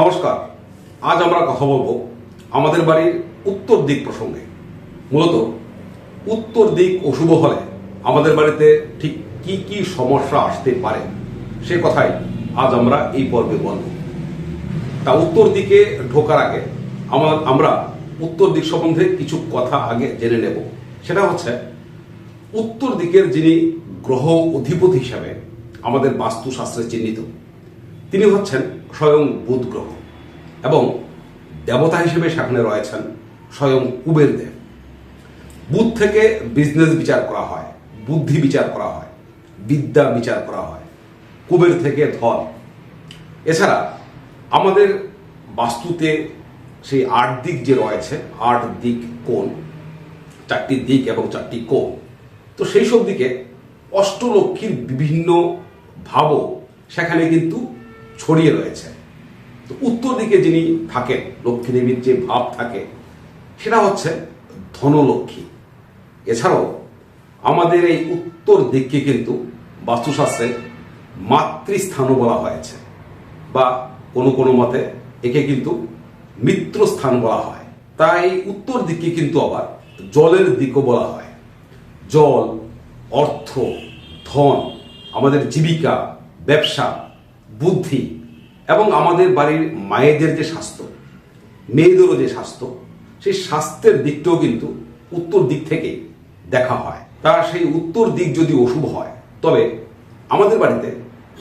নমস্কার, আজ আমরা কথা বলব আমাদের বাড়ির উত্তর দিক প্রসঙ্গে। মূলত, উত্তর দিক অশুভ হলে আমাদের বাড়িতে ঠিক কি কি সমস্যা আসতে পারে, সে কথাই আজ আমরা এই পর্বে বলব। তা উত্তর দিকে ঢোকার আগে আমার আমরা উত্তর দিক সম্বন্ধে কিছু কথা আগে জেনে নেব। সেটা হচ্ছে, উত্তর দিকের যিনি গ্রহ অধিপতি হিসাবে আমাদের বাস্তুশাস্ত্রে চিহ্নিত, তিনি হচ্ছেন স্বয়ং বুধ গ্রহ এবং দেবতা হিসেবে সেখানে রয়েছেন স্বয়ং কুবের দেব। বুধ থেকে বিজনেস বিচার করা হয়, বুদ্ধি বিচার করা হয়, বিদ্যা বিচার করা হয়, কুবের থেকে ধন। এছাড়া আমাদের বাস্তুতে সেই আট দিক যে রয়েছে, আট দিক কোণ, চারটি দিক এবং চারটি কোণ, তো সেই সব দিকে অষ্টলক্ষ্মীর বিভিন্ন ভাবও সেখানে কিন্তু ছড়িয়ে রয়েছে। তো উত্তর দিকে যিনি থাকেন লক্ষ্মী দেবীর যে ভাব থাকে, সেটা হচ্ছে ধনলক্ষ্মী। এছাড়াও আমাদের এই উত্তর দিককে কিন্তু বাস্তুশাস্ত্রে মাতৃস্থানও বলা হয়েছে বা কোনো কোনো মতে একে কিন্তু মিত্রস্থান বলা হয়। তাই উত্তর দিককে কিন্তু আবার জলের দিকও বলা হয়। জল, অর্থ, ধন, আমাদের জীবিকা, ব্যবসা বুদ্ধি এবং আমাদের বাড়ির মায়েদের যে স্বাস্থ্য, মেয়েদেরও যে স্বাস্থ্য, সেই স্বাস্থ্যের দিকটাও কিন্তু উত্তর দিক থেকে দেখা হয়। তা সেই উত্তর দিক যদি অশুভ হয়, তবে আমাদের বাড়িতে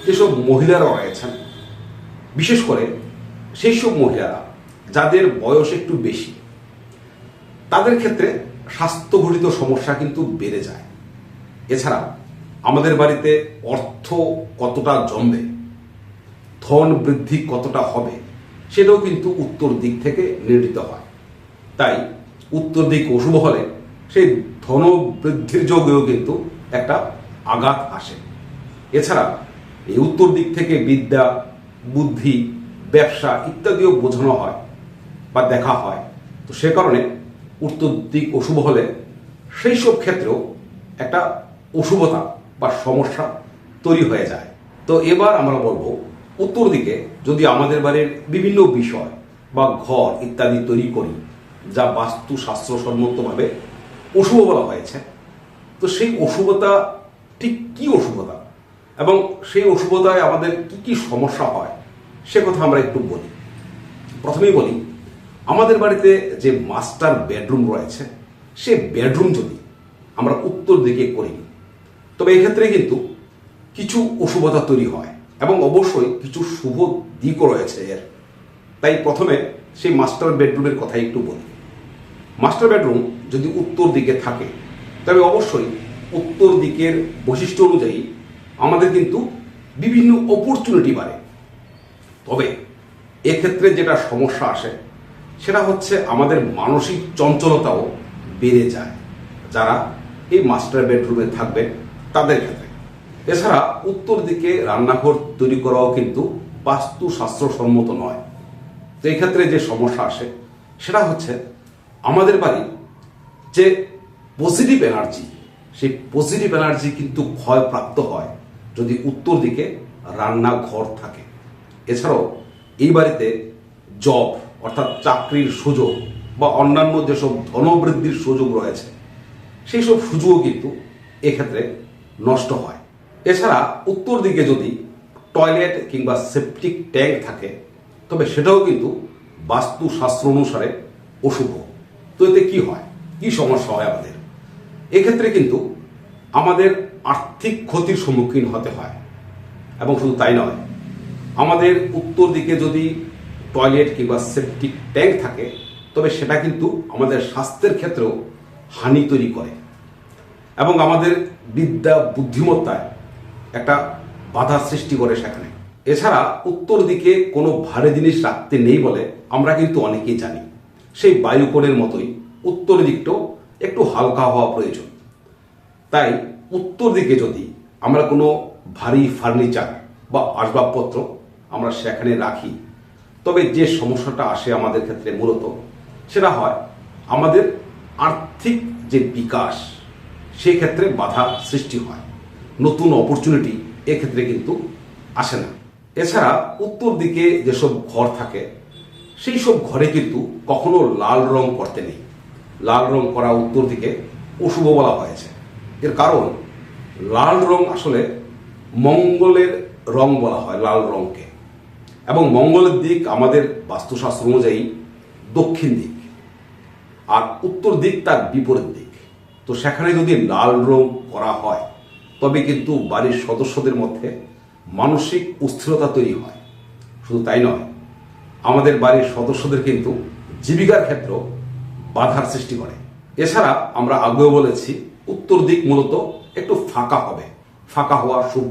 যেসব মহিলারা রয়েছেন, বিশেষ করে সেই সব মহিলারা, যাদের বয়স একটু বেশি, তাদের ক্ষেত্রে স্বাস্থ্যঘটিত সমস্যা কিন্তু বেড়ে যায়। এছাড়া আমাদের বাড়িতে অর্থ কতটা জমবে ধন বৃদ্ধি কতটা হবে, সেটাও কিন্তু উত্তর দিক থেকে নির্ণীত হয়। তাই উত্তর দিক অশুভ হলে সেই ধন বৃদ্ধির যোগেও কিন্তু একটা আঘাত আসে। এছাড়া এই উত্তর দিক থেকে বিদ্যা, বুদ্ধি, ব্যবসা ইত্যাদিও বোঝানো হয় বা দেখা হয়। তো সে কারণে উত্তর দিক অশুভ হলে সেই সব ক্ষেত্রেও একটা অশুভতা বা সমস্যা তৈরি হয়ে যায়। তো এবার আমরা বলব উত্তর দিকে যদি আমাদের বাড়ির বিভিন্ন বিষয় বা ঘর ইত্যাদি তৈরি করি, যা বাস্তু শাস্ত্রসম্মতভাবে অশুভ বলা হয়েছে, তো সেই অশুভতা ঠিক কি অশুভতা? এবং সেই অশুভতায় আমাদের কি কি সমস্যা হয়, সে কথা আমরা একটু বলি। প্রথমেই বলি, আমাদের বাড়িতে যে মাস্টার বেডরুম রয়েছে, সে বেডরুম যদি আমরা উত্তর দিকে করি, তবে এক্ষেত্রে কিন্তু কিছু অশুভতা তৈরি হয়। এবং অবশ্যই কিছু শুভ দিকও রয়েছে এর। তাই প্রথমে সেই মাস্টার বেডরুমের কথা একটু বলি। মাস্টার বেডরুম যদি উত্তর দিকে থাকে, তবে অবশ্যই উত্তর দিকের বৈশিষ্ট্য অনুযায়ী আমাদের কিন্তু বিভিন্ন অপরচুনিটি বাড়ে। তবে এক্ষেত্রে যেটা সমস্যা আসে, সেটা হচ্ছে আমাদের মানসিক চঞ্চলতাও বেড়ে যায়। যারা এই মাস্টার বেডরুমে থাকবে তাদের ক্ষেত্রে। এছাড়া উত্তর দিকে রান্নাঘর তৈরি করাও কিন্তু বাস্তু শাস্ত্রসম্মত নয়। তো এই ক্ষেত্রে যে সমস্যা আসে, সেটা হচ্ছে আমাদের বাড়ি যে পজিটিভ এনার্জি সেই পজিটিভ এনার্জি কিন্তু ভয়প্রাপ্ত হয় যদি উত্তর দিকে রান্নাঘর থাকে। এছাড়াও এই বাড়িতে জব অর্থাৎ চাকরির সুযোগ বা অন্যান্য যেসব ধনবৃদ্ধির সুযোগ রয়েছে সেই সব সুযোগও কিন্তু এক্ষেত্রে নষ্ট হয়। এছাড়া উত্তর দিকে যদি টয়লেট কিংবা সেপটিক ট্যাঙ্ক থাকে, তবে সেটাও কিন্তু বাস্তুশাস্ত্র অনুসারে অশুভ। তো এতে কি হয়? কি সমস্যা হয় আমাদের? এক্ষেত্রে কিন্তু আমাদের আর্থিক ক্ষতির সম্মুখীন হতে হয়। এবং শুধু তাই নয়, আমাদের উত্তর দিকে যদি টয়লেট কিংবা সেপটিক ট্যাঙ্ক থাকে, তবে সেটা কিন্তু আমাদের স্বাস্থ্যের ক্ষেত্রেও হানি তৈরি করে। এবং আমাদের বিদ্যা বুদ্ধিমত্তায় একটা বাধা সৃষ্টি করে সেখানে। এছাড়া উত্তর দিকে কোনো ভারী জিনিস রাখতে নেই বলে আমরা কিন্তু অনেকেই জানি। সেই বায়ুকোণের মতোই উত্তর দিকটাও একটু হালকা হওয়া প্রয়োজন। তাই উত্তর দিকে যদি আমরা কোনো ভারী ফার্নিচার বা আসবাবপত্র আমরা সেখানে রাখি, তবে যে সমস্যাটা আসে আমাদের ক্ষেত্রে মূলত সেটা হয় আমাদের আর্থিক যে বিকাশ সেক্ষেত্রে বাধা সৃষ্টি হয়। নতুন অপরচুনিটি এক্ষেত্রে কিন্তু আসে না। এছাড়া উত্তর দিকে যেসব ঘর থাকে, সেই সব ঘরে কিন্তু কখনো লাল রং করতে নেই। লাল রং করা উত্তর দিকে অশুভ বলা হয়েছে। এর কারণ, লাল রং আসলে মঙ্গলের রং বলা হয় লাল রংকে। এবং মঙ্গলের দিক আমাদের বাস্তুশাস্ত্র অনুযায়ী দক্ষিণ দিক, আর উত্তর দিক তার বিপরীত দিক। তো সেখানে যদি লাল রং করা হয় তবে কিন্তু বাড়ির সদস্যদের মধ্যে মানসিক অস্থিরতা তৈরি হয়। শুধু তাই নয়, আমাদের বাড়ির সদস্যদের কিন্তু জীবিকার ক্ষেত্র বাধার সৃষ্টি করে। এছাড়া আমরা আগেও বলেছি, উত্তর দিক মূলত একটু ফাঁকা হবে, ফাঁকা হওয়া শুভ।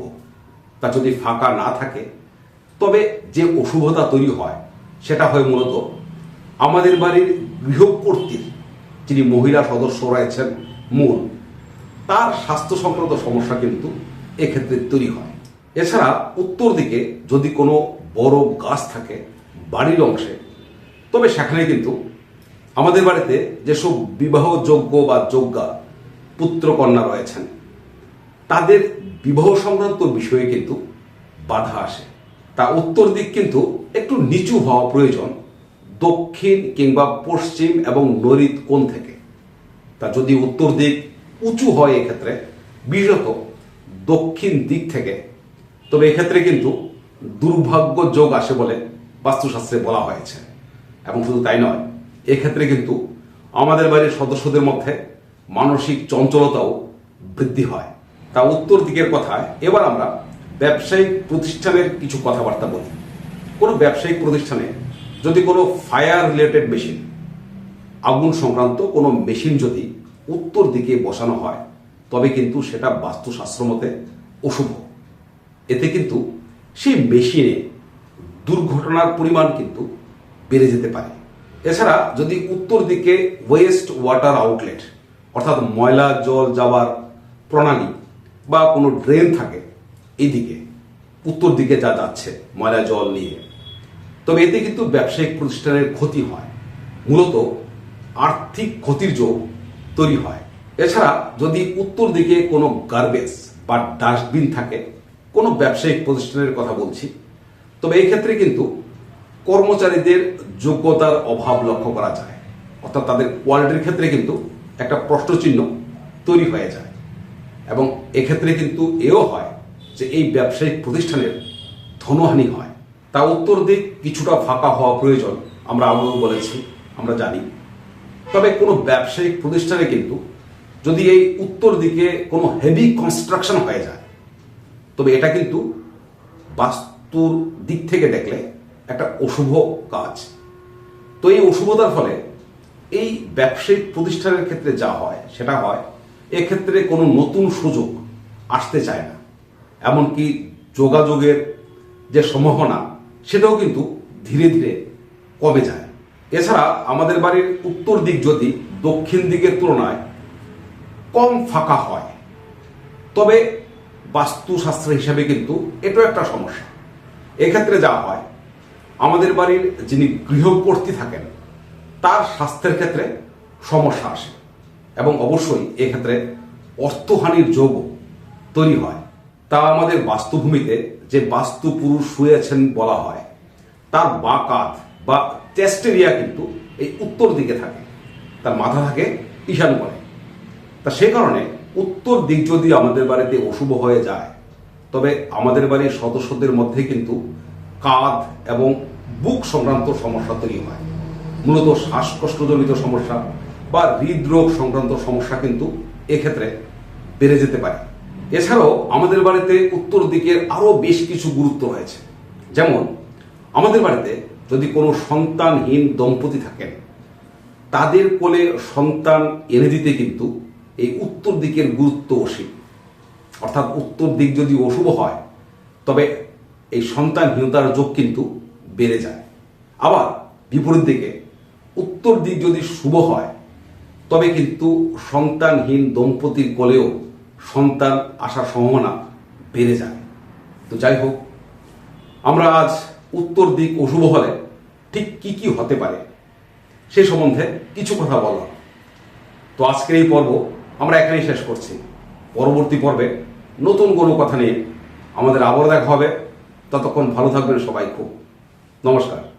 তা যদি ফাঁকা না থাকে, তবে যে অশুভতা তৈরি হয়, সেটা হয় মূলত আমাদের বাড়ির গৃহকর্ত্রী যিনি মহিলা সদস্য রয়েছেন, মূল। তার স্বাস্থ্য সংক্রান্ত সমস্যা কিন্তু এক্ষেত্রে তৈরি হয়। এছাড়া উত্তর দিকে যদি কোনো বড় গাছ থাকে বাড়ির অংশে, তবে সেখানে কিন্তু আমাদের বাড়িতে যেসব বিবাহযোগ্য বা যোগ্যা পুত্রকন্যা রয়েছেন, তাদের বিবাহ সংক্রান্ত বিষয়ে কিন্তু বাধা আসে। তা উত্তর দিক কিন্তু একটু নিচু হওয়া প্রয়োজন, দক্ষিণ কিংবা পশ্চিম এবং নৈরিত কোণ থেকে। তা যদি উত্তর দিক উঁচু হয় এক্ষেত্রে, বিশেষত দক্ষিণ দিক থেকে। তবে এক্ষেত্রে কিন্তু দুর্ভাগ্য যোগ আসে বলে বাস্তুশাস্ত্রে বলা হয়েছে। এবং শুধু তাই নয়, এক্ষেত্রে কিন্তু আমাদের বাড়ির সদস্যদের মধ্যে মানসিক চঞ্চলতাও বৃদ্ধি হয়। তা উত্তর দিকের কথায় এবার আমরা ব্যবসায়িক প্রতিষ্ঠানের কিছু কথাবার্তা বলি। কোনো ব্যবসায়িক প্রতিষ্ঠানে যদি কোনো ফায়ার রিলেটেড মেশিন, আগুন সংক্রান্ত কোনো মেশিন যদি উত্তর দিকে বসানো হয়, তবে কিন্তু সেটা বাস্তুশাস্ত্র মতে অশুভ। এতে কিন্তু সেই মেশিনে দুর্ঘটনার পরিমাণ কিন্তু বেড়ে যেতে পারে। এছাড়া যদি উত্তর দিকে ওয়েস্ট ওয়াটার আউটলেট অর্থাৎ ময়লা, জল যাওয়ার প্রণালী বা কোনো ড্রেন থাকে এদিকে, উত্তর দিকে যা যাচ্ছে ময়লা, জল নিয়ে, তবে এতে কিন্তু ব্যবসায়িক প্রতিষ্ঠানের ক্ষতি হয়। মূলত আর্থিক ক্ষতির যোগ তৈরি হয়। এছাড়া যদি উত্তর দিকে কোনো গার্বেজ বা ডাস্টবিন থাকে, কোনো ব্যবসায়িক প্রতিষ্ঠানের কথা বলছি, তবে এই ক্ষেত্রে কিন্তু কর্মচারীদের যোগ্যতার অভাব লক্ষ্য করা যায়। অর্থাৎ তাদের কোয়ালিটির ক্ষেত্রে কিন্তু একটা প্রশ্নচিহ্ন তৈরি হয়ে যায়। এবং এক্ষেত্রে কিন্তু এও হয় যে এই ব্যবসায়িক প্রতিষ্ঠানের ধনহানি হয়। তা উত্তর দিক কিছুটা ফাঁকা হওয়া প্রয়োজন, আমরা আগেও বলেছি, আমরা জানি। তবে কোনো ব্যবসায়িক প্রতিষ্ঠানে কিন্তু যদি এই উত্তর দিকে কোনো হেভি কনস্ট্রাকশন হয়ে যায়, তবে এটা কিন্তু বাস্তুর দিক থেকে দেখলে একটা অশুভ কাজ। তো এই অশুভতার ফলে এই ব্যবসায়িক প্রতিষ্ঠানের ক্ষেত্রে যা হয়, সেটা হয়, এক্ষেত্রে কোনো নতুন সুযোগ আসতে চায় না। এমনকি যোগাযোগের যে সম্ভাবনা, সেটাও কিন্তু ধীরে ধীরে কমে যায়। এছাড়া আমাদের বাড়ির উত্তর দিক যদি দক্ষিণ দিকের তুলনায় কম ফাঁকা হয়, তবে বাস্তুশাস্ত্র হিসাবে কিন্তু এটাও একটা সমস্যা। এক্ষেত্রে যা হয়, আমাদের বাড়ির যিনি গৃহকর্ত্রী থাকেন, তার স্বাস্থ্যের ক্ষেত্রে সমস্যা আসে এবং অবশ্যই এক্ষেত্রে অর্থহানির যোগ তৈরি হয়। তা আমাদের বাস্তুভূমিতে যে বাস্তু পুরুষ শুয়েছেন বলা হয়, তার বা কাঁধ বা চেস্ট এরিয়া কিন্তু এই উত্তর দিকে থাকে। তার মাথা থাকে ঈশান করে তা সে কারণে উত্তর দিক যদি আমাদের বাড়িতে অশুভ হয়ে যায়, তবে আমাদের বাড়ির সদস্যদের মধ্যে কিন্তু কাঁধ এবং বুক সংক্রান্ত সমস্যা তৈরি হয়। মূলত শ্বাসকষ্টজনিত সমস্যা বা হৃদরোগ সংক্রান্ত সমস্যা কিন্তু এক্ষেত্রে বেড়ে যেতে পারে। এছাড়াও আমাদের বাড়িতে উত্তর দিকের আরও বেশ কিছু গুরুত্ব রয়েছে। যেমন, আমাদের বাড়িতে যদি কোনো সন্তানহীন দম্পতি থাকেন, তাদের কোলে সন্তান এনে দিতে কিন্তু এই উত্তর দিকের গুরুত্ব অসীম। অর্থাৎ উত্তর দিক যদি অশুভ হয়, তবে এই সন্তানহীনতার যোগ কিন্তু বেড়ে যায়। আবার বিপরীত দিকে, উত্তর দিক যদি শুভ হয়, তবে কিন্তু সন্তানহীন দম্পতির কোলেও সন্তান আসার সম্ভাবনা বেড়ে যায়। তো যাই হোক, আমরা আজ উত্তর দিক অশুভ হলে ঠিক কি কি হতে পারে? সে সম্বন্ধে কিছু কথা বলা। তো আজকের এই পর্ব আমরা এখানেই শেষ করছি। পরবর্তী পর্বে নতুন কোনো কথা নিয়ে আমাদের আবার দেখা হবে। ততক্ষণ ভালো থাকবেন সবাই খুব। নমস্কার।